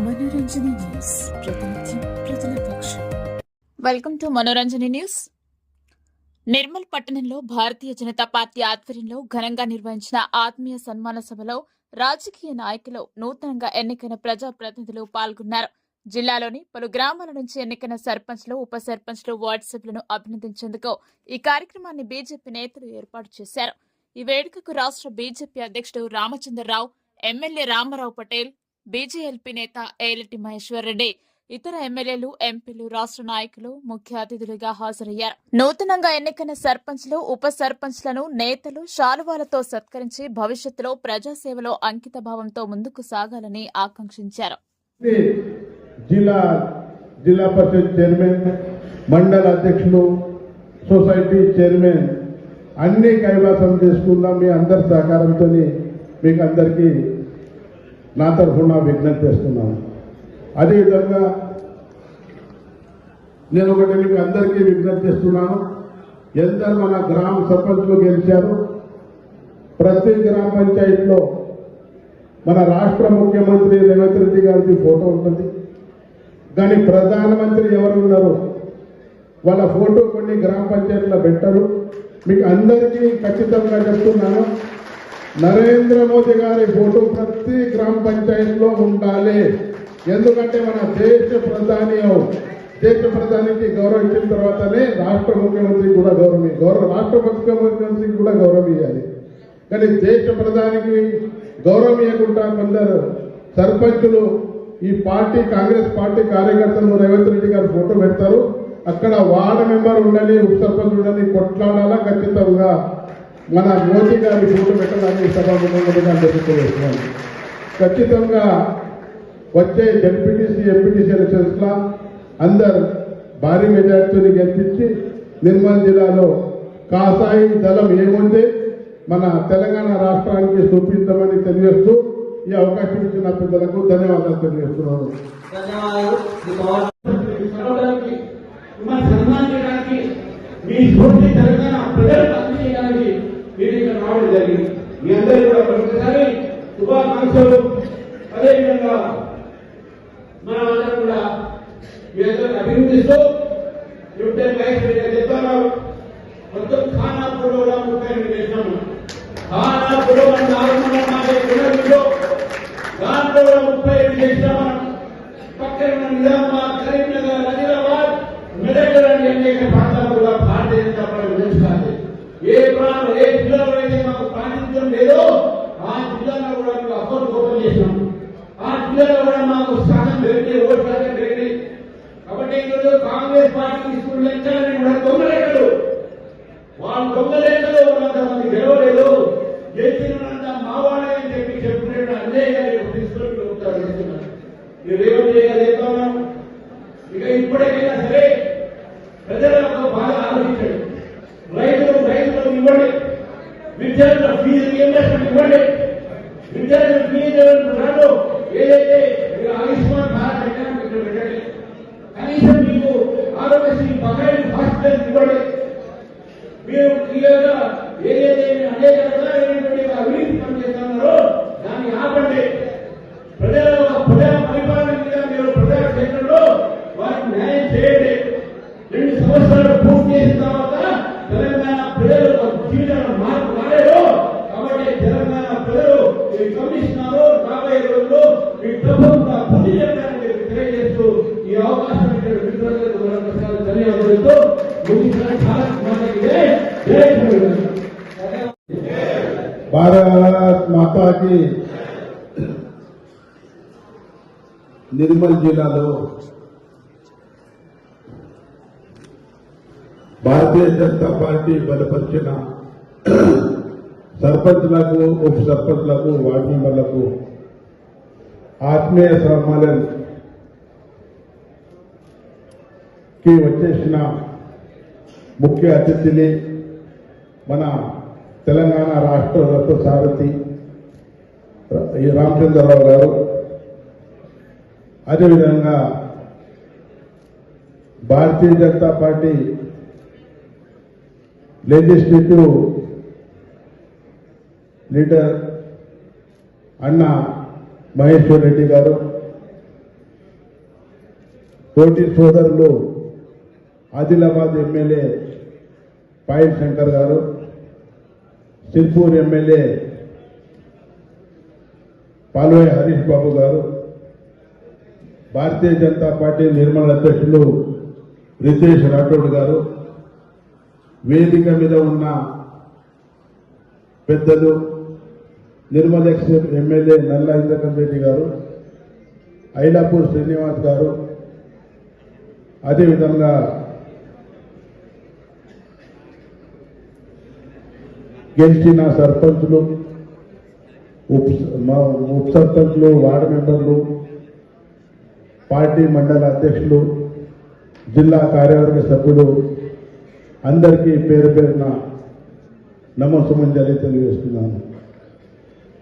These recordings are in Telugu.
న్యూస్. ప్రతినిత్యం ప్రజల పక్షం welcome to Manoranjani news. Nirmal పట్టణంలో భారతీయ జనతా పార్టీ ఆధ్వర్యంలో ఘనంగా నిర్వహించిన ఆత్మీయ సన్మాన సభలో రాజకీయ నాయకులు నూతనంగా ఎన్నికైన ప్రజా ప్రతినిధులు పాల్గొన్నారు. జిల్లాలోని పలు గ్రామాల నుంచి ఎన్నికైన సర్పంచ్లు ఉప సర్పంచ్లు వార్డు సభ్యులను అభినందించేందుకు ఈ కార్యక్రమాన్ని బీజేపీ నేతలు ఏర్పాటు చేశారు. ఈ వేడుకకు రాష్ట్ర బీజేపీ అధ్యక్షుడు రామచంద్రరావు ఎమ్మెల్యే రామారావు పటేల్ బీజేఎల్పీ నేత ఏలటి మహేశ్వర్ రెడ్డి ఇతర ఎమ్మెల్యేలు ఎంపీలు రాష్ట్ర నాయకులు ముఖ్య అతిథులుగా హాజరయ్యారు. నూతనంగా ఎన్నికైన సర్పంచ్లు ఉప సర్పంచ్లను నేతలు శాలువాలతో సత్కరించి భవిష్యత్తులో ప్రజాసేవలో అంకిత భావంతో ముందుకు సాగాలని ఆకాంక్షించారు. జిల్లా జిల్లా పరిషత్ చైర్మన్ మండల అధ్యక్షులు సొసైటీ చైర్మన్ అన్ని కైవాసం చేసుకుందాం మీ అందరి సహకారంతో మీకు అందరికీ నా తరఫున విజ్ఞప్తి చేస్తున్నాను. అదేవిధంగా నేను ఒకటి మీకు అందరికీ విజ్ఞప్తి చేస్తున్నాను. ఎందరు మన గ్రామ సర్పంచ్లు గెలిచారు. ప్రతి గ్రామ పంచాయతీలో మన రాష్ట్ర ముఖ్యమంత్రి రేవంత్ రెడ్డి గారిది ఫోటో ఉంటుంది. కానీ ప్రధానమంత్రి ఎవరు ఉన్నారు వాళ్ళ ఫోటో కొన్ని గ్రామ పంచాయతీలో పెట్టరు. మీకు అందరికీ ఖచ్చితంగా చెప్తున్నాను. నరేంద్ర మోదీ గారి ఫోటో ప్రతి గ్రామ పంచాయతీలో ఉండాలి. ఎందుకంటే మన దేశ ప్రధాని దేశ ప్రధానికి గౌరవం ఇచ్చిన తర్వాతనే రాష్ట్ర ముఖ్యమంత్రికి కూడా గౌరవం గౌరవ రాష్ట్ర ముఖ్యమంత్రికి కూడా గౌరవం ఇవ్వాలి కానీ దేశ ప్రధానికి గౌరవం ఇవ్వకుండా కొందరు సర్పంచులు ఈ పార్టీ కాంగ్రెస్ పార్టీ కార్యకర్తలు రేవంత్ రెడ్డి గారు ఫోటో పెడతారు. అక్కడ వార్డు మెంబర్ ఉండని ఉప సర్పంచ్ ఉండని కొట్లాడాలా ఖచ్చితంగా. మన మోదీ గారి ఫోటో పెట్టడానికి సభాముఖంగా తెలుసుకోవేస్తున్నాను ఖచ్చితంగా వచ్చే జడ్పీటీసీ ఎంపీటీసీ ఎలక్షన్స్ లా అందరు భారీ మెజార్టీని గెలిపించి నిర్మల్ జిల్లాలో కాసాయి దళం ఏముంది? మన తెలంగాణ రాష్ట్రానికి చూపిద్దామని తెలియజేస్తూ ఈ అవకాశం ఇచ్చిన పెద్దలకు ధన్యవాదాలు తెలియజేస్తున్నాను. మీ స్ఫూర్తి తెలంగాణ ప్రజలకు అందజేయడానికి మీరు ఇక్కడ రావడం జరిగింది మీ అందరూ కూడా మరొకసారి శుభాకాంక్షలు అదేవిధంగా మన అందరం కూడా మీ అందరూ అభినందిస్తూ న్యూటన్ లైఫ్ చెప్తారు మొత్తం ఖానాపూర్లో కూడా ముప్పై ఎనిమిది చేసినాము ఖానాపూర్లో మనం నాలుగు వందల నలభై కిలోమీటర్లు దాంట్లో ముప్పై ఎనిమిది చేసినాము పక్కన నిజామాబాద్ కరీంనగర్ ఆదిలాబాద్ మెదక్ లాంటి అనేక ప్రాంతాలు కూడా భారతీయ జనతా పార్టీ విధిస్తుంది ఏ ప్రాంతం ఏ జిల్లాలో అయితే మాకు ప్రాతినిధ్యం లేదో ఆ జిల్లాలో కూడా మేము అకౌంట్ ఓపెన్ చేసినాం ఆ జిల్లాలో కూడా మాకు స్థానం పెరిగి ఓటు శాతం పెరిగి కాబట్టి ఈరోజు కాంగ్రెస్ పార్టీ తీసుకున్న లెక్కలని కూడా దొంగ లెక్కలు వాళ్ళు దొంగ లెక్కలు ఉన్నంతమంది గెలవలేదు గెలిచినంత మావాడే అని చెప్పి చెప్పుకునే అన్నయ్య గారి తీసుకొని ఉంటారు చేస్తున్నారు ఈ రేవంత్ రెడ్డి గారు చెప్తా ఉన్నాం ఇక ఇప్పటికైనా సరే ప్రజలకు బాగా ఆలోచించండి రైతులు రైతులకు ఇవ్వండి విద్యార్థుల ఫీజు రియంబర్స్మెంట్ ఇవ్వండి విద్యార్థుల ఫీజు రాదు ఏదైతే మీరు ఆయుష్మాన్ భారత్ ఎకనామిక్ ఇక్కడ పెట్టండి కనీసం మీకు ఆరోగ్యశ్రీ బకాయిలు హాస్పిటల్ ఇవ్వండి మీరు క్లియర్గా ఏదైతే అనేక రకాలైనటువంటి అభివృద్ధి పనిచేస్తున్నారో నిర్మల్ జిల్లాలో భారతీయ జనతా పార్టీ బలపరిచిన సర్పంచ్లకు ఉప సర్పంచ్లకు వార్డు మెంబర్లకు ఆత్మీయ సమాలన్కి వచ్చేసిన ముఖ్య అతిథిని మన తెలంగాణ రాష్ట్ర రత్న సారథి ఈ రామచంద్రరావు గారు. అదేవిధంగా Bharatiya Janata party legislative leader అన్న మహేశ్వర్ రెడ్డి గారు తోటి సోదరులు ఆదిలాబాద్ ఎమ్మెల్యే పాయల్ శంకర్ గారు సిర్పూర్ ఎమ్మెల్యే పాల్వే హరీష్ బాబు గారు భారతీయ జనతా పార్టీ నిర్మల అధ్యక్షులు రితేష్ రాఠోడ్ గారు వేదిక మీద ఉన్న పెద్దలు నిర్మల్ ఎక్స్ ఎమ్మెల్యే నల్ల ఇంద్రకం రెడ్డి గారు ఐలాపూర్ శ్రీనివాస్ గారు అదేవిధంగా గెలిచిన సర్పంచులు ఉప ఉప సర్పంచ్లు వార్డు మెంబర్లు పార్టీ మండల అధ్యక్షులు జిల్లా కార్యవర్గ సభ్యులు అందరికీ పేరు పేరున నమస్సుమంజలి తెలియజేస్తున్నాను.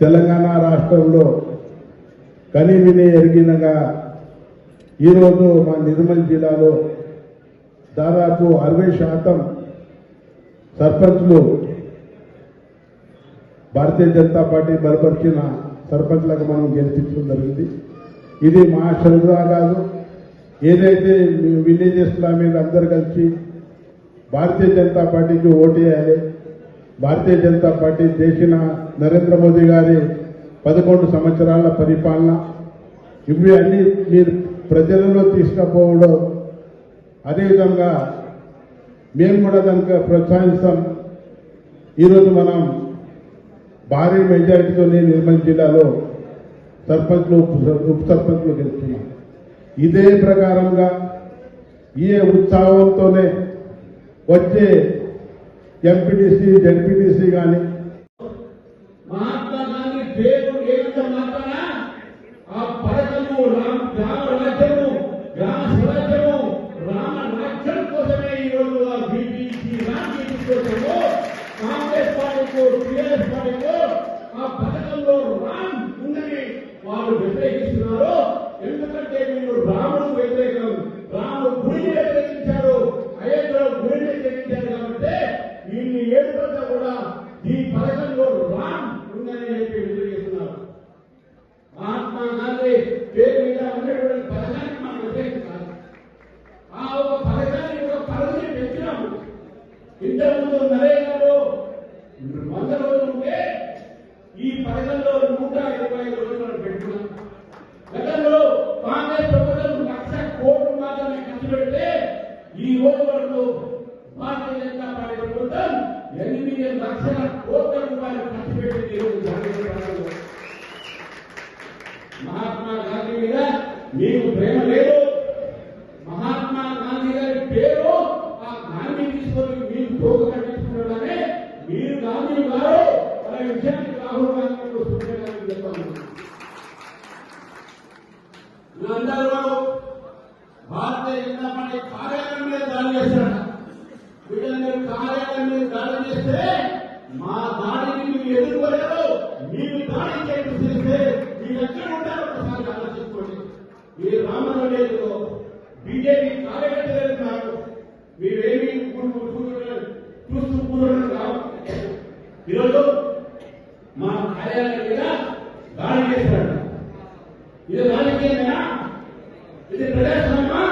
తెలంగాణ రాష్ట్రంలో కని విని ఎరిగినగా ఈరోజు మా నిర్మల్ జిల్లాలో దాదాపు అరవై శాతం సర్పంచ్లు భారతీయ జనతా పార్టీ బలపరిచిన సర్పంచ్లకు మనం గెలిపించడం జరిగింది. ఇది మా చదువు కాదు. ఏదైతే విలేజెస్లో మీరు అందరు కలిసి భారతీయ జనతా పార్టీకి ఓటు వేయాలి. భారతీయ జనతా పార్టీ చేసిన నరేంద్ర మోదీ గారి పదకొండు సంవత్సరాల పరిపాలన. ఇవి అన్ని మీరు ప్రజలలో తీసుకుపోవడం. అదేవిధంగా మేము కూడా దానికి ప్రోత్సహిస్తాం. ఈరోజు మనం భారీ మెజారిటీతోనే నిర్మల్ జిల్లాలో సర్పంచ్లు ఉప- ఉప సర్పంచ్లు ఇదే ప్రకారంగా ఈ ఉత్సాహంతోనే వచ్చే ఎంపీటీసీ జడ్పీటీసీ కానీ మహాత్మా గాంధీ మాత్రాన ఆ పథకము రామ గ్రామ రాజ్యము గ్రామ స్వరాజ్యము రామ రాజ్యం కోసమే ఈరోజు ఆ బీపీసీ రాజకీయ కోసం మీరు దాడి మీరు ఎక్కడ ఉంటారో ఒకసారి ఆలోచించుకోండి మీరు రామరాజేలో బీజేపీ కార్యకర్తలు కాదు మీరేమి చూస్తూ కూరడం కాదు ఈరోజు మా కార్యాలయం మీద దాడి చేశారు ఇది రాజకీయమేనా ఇది ప్రజాస్వామ్యమా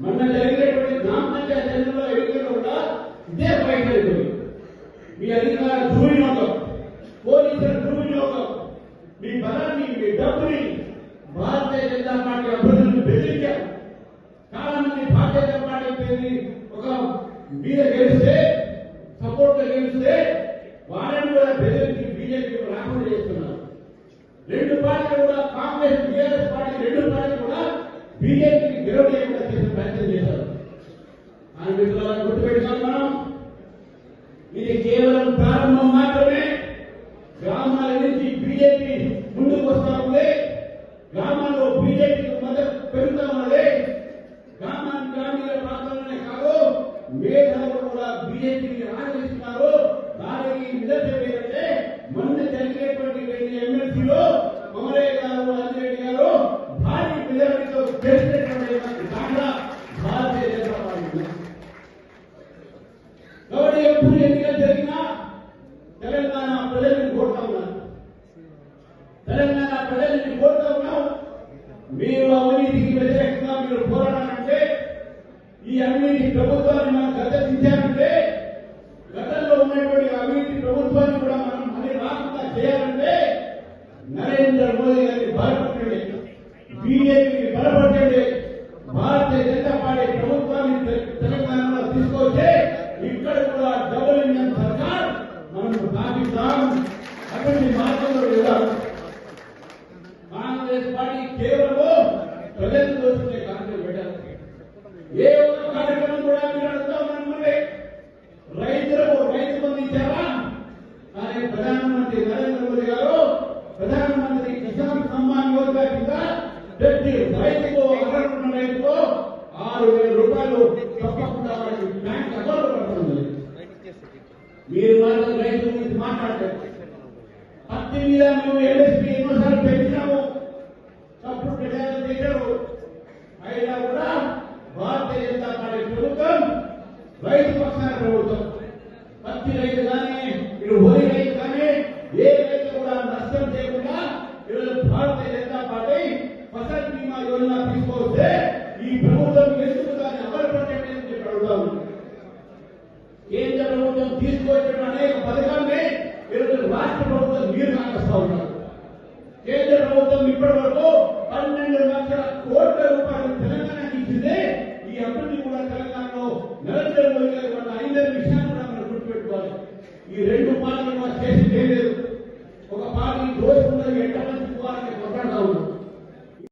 మొన్న జరిగినటువంటి గ్రామ పంచాయతీ ఎన్నికల్లో ఎన్నికల్లో కూడా ఇదే బయటపడింది మీ అధికార దుర్వినియోగం పోలీసుల దుర్వినియోగం మీ బలాన్ని మీ డబ్బుని భారతీయ జనతా పార్టీ అభ్యర్థులను బెదిరించారు చాలా మంది భారతీయ జనతా పార్టీ పేరుని ఒక మీద గెలిస్తే సపోర్ట్ గెలిస్తే వారిని కూడా బెదిరించి బీజేపీ రాకుండా చేస్తున్నారు రెండు పార్టీలు కూడా కాంగ్రెస్ బీఆర్ఎస్ పార్టీ రెండు పార్టీలు కూడా బీజేపీకి విరోధంగా చేసిన ప్రయత్నం చేశారు. ఆయన మిత్రులను గుర్తుపెట్టుకోవాలి మనం. ఇది కేవలం ప్రారంభం మాత్రమే. గ్రామాల నుంచి బీజేపీ ముందుకు వస్తా ఉంది. గ్రామాల్లో బీజేపీకి మద్దతు పెరుగుతా ఉన్నది. గ్రామాన్ని గ్రామీణ ప్రాంతాలనే కాదు మేధావులు కూడా బీజేపీని ఆదరిస్తున్నారు దానికి నిదర్శనం ఏంటంటే మొన్న జరిగినటువంటి రెండు ఎమ్మెల్సీలో కొమరయ్య గారు అంజిరెడ్డి గారు భారీ మెజారిటీతో గెలిచినటువంటి దాంట్లో భారతీయ జనతా పార్టీ ఉంది. కాబట్టి ఎప్పుడు ఎన్నికలు జరిగినా తెలంగాణ ప్రజల్ని కోరుతా ఉన్నారు తెలంగాణ ప్రజల్ని కోరుతా ఉన్నాం మీరు అవినీతికి వ్యతిరేకంగా మీరు పోరాడాలంటే ఈ అవినీతి ప్రభుత్వాన్ని మనం గద్దెదించాలంటే గతంలో ఉన్నటువంటి అవినీతి ప్రభుత్వాన్ని కూడా మనం మళ్ళీ రాకుండా చేయాలంటే నరేంద్ర మోదీ గారిని బలపడండి బీజేపీని బలపడండి భారతీయ జనతా పార్టీ ప్రభుత్వాన్ని తెలంగాణలో తీసుకొచ్చే ఇక్కడ కూడా డబుల్ ఇంజన్ సర్కార్ మనం స్థాపిస్తాం ప్రధానమంత్రి నరేంద్ర మోదీ గారు ప్రధానమంత్రి కిసాన్ సమ్మాన్ యోజన కింద ప్రతి రైతుకు అర్హత రైతుకు ఆరు వేల రూపాయలు తప్పకుండా వారికి బ్యాంక్ అకౌంట్ పడుతుంది మీరు మాత్రం రైతు గురించి మాట్లాడలేదు పత్తి మీద మేము ఎల్ఎస్పీ ఎన్నోసార్లు పెంచినాము